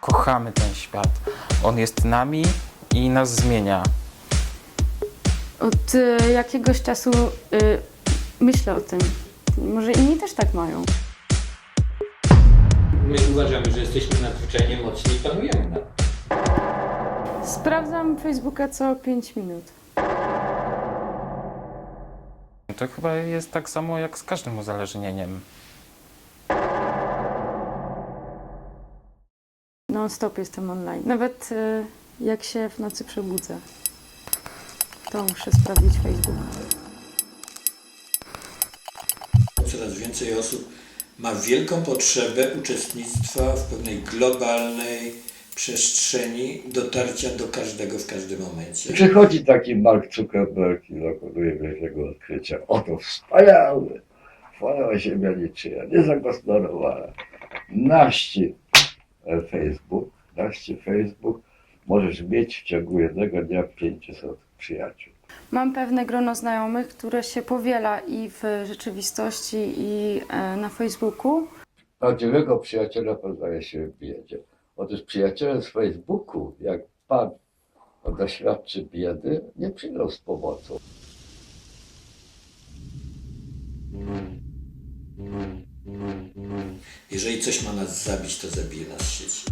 Kochamy ten świat. On jest nami i nas zmienia. Od y, jakiegoś czasu y, myślę o tym. Może inni też tak mają. My uważamy, że jesteśmy nadzwyczajnie mocni i panujemy nad tym. Sprawdzam Facebooka co 5 minut. To chyba jest tak samo jak z każdym uzależnieniem. Non-stop jestem online. Nawet y, jak się w nocy przebudzę, to muszę sprawdzić Facebook. Coraz więcej osób ma wielką potrzebę uczestnictwa w pewnej globalnej przestrzeni dotarcia do każdego w każdym momencie. Przychodzi taki Mark Zuckerberg i dokonuje wielkiego odkrycia. Oto wspaniały, chwała ziemia niczyja, niezagospodarowana. Naści e, Facebook, naści Facebook, możesz mieć w ciągu jednego dnia 500 przyjaciół. Mam pewne grono znajomych, które się powiela i w rzeczywistości, i e, na Facebooku. Prawdziwego przyjaciela poznaje się w biedzie. Otóż przyjaciele z Facebooku, jak pan doświadczy biedy, nie przyjdą z pomocą. Jeżeli coś ma nas zabić, to zabije nas sieć.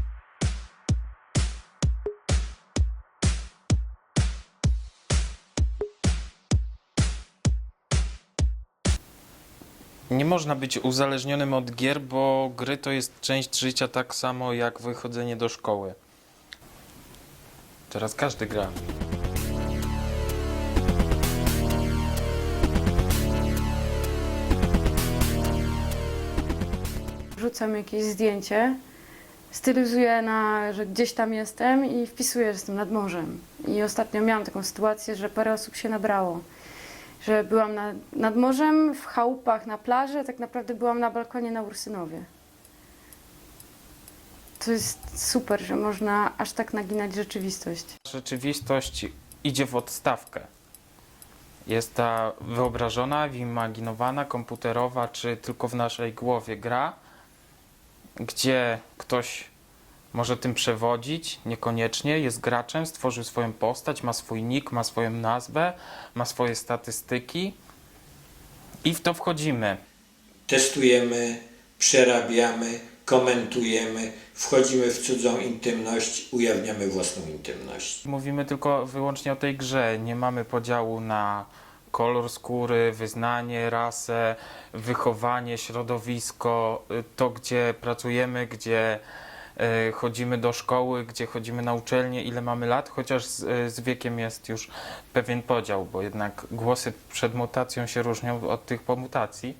Nie można być uzależnionym od gier, bo gry to jest część życia tak samo jak wychodzenie do szkoły. Teraz każdy gra. Wrzucam jakieś zdjęcie, stylizuję na, że gdzieś tam jestem i wpisuję, że jestem nad morzem. I ostatnio miałam taką sytuację, że parę osób się nabrało. Że byłam na, nad morzem, w chałupach na plaży, a tak naprawdę byłam na balkonie na Ursynowie. To jest super, że można aż tak naginać rzeczywistość. Rzeczywistość idzie w odstawkę. Jest ta wyobrażona, wyimaginowana, komputerowa, czy tylko w naszej głowie gra, gdzie ktoś może tym przewodzić, niekoniecznie, jest graczem, stworzył swoją postać, ma swój nick, ma swoją nazwę, ma swoje statystyki i w to wchodzimy. Testujemy, przerabiamy, komentujemy, wchodzimy w cudzą intymność, ujawniamy własną intymność. Mówimy tylko wyłącznie o tej grze. Nie mamy podziału na kolor skóry, wyznanie, rasę, wychowanie, środowisko, y, to gdzie pracujemy, gdzie y, chodzimy do szkoły, gdzie chodzimy na uczelnię, ile mamy lat, chociaż z, y, z wiekiem jest już pewien podział, bo jednak głosy przed mutacją się różnią od tych po mutacji.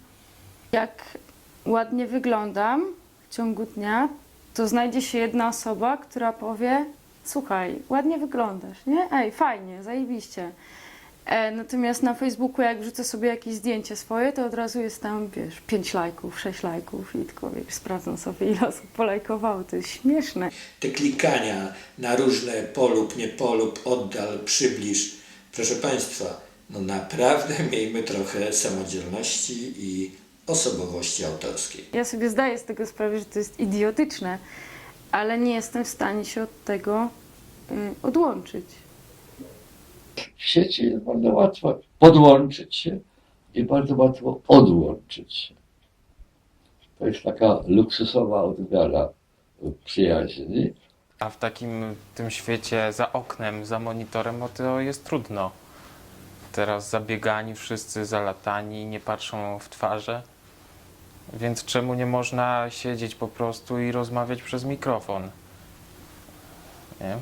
Jak ładnie wyglądam w ciągu dnia, to znajdzie się jedna osoba, która powie: Słuchaj, ładnie wyglądasz, nie? Ej, fajnie, zajebiście. E, natomiast na Facebooku, jak wrzucę sobie jakieś zdjęcie swoje, to od razu jest tam, wiesz, 5 lajków, 6 lajków i tylko wiesz, sprawdzam sobie, ile osób polajkowało. To jest śmieszne. Te klikania na różne polub, nie polub, oddal, przybliż. Proszę Państwa, no naprawdę miejmy trochę samodzielności i osobowości autorskiej. Ja sobie zdaję z tego sprawę, że to jest idiotyczne, ale nie jestem w stanie się od tego y, odłączyć. W sieci jest bardzo łatwo podłączyć się i bardzo łatwo odłączyć się. To jest taka luksusowa odmiana przyjaźni. A w takim tym świecie za oknem, za monitorem, no to jest trudno. Teraz zabiegani wszyscy, zalatani, nie patrzą w twarze. Więc czemu nie można siedzieć po prostu i rozmawiać przez mikrofon? Nie?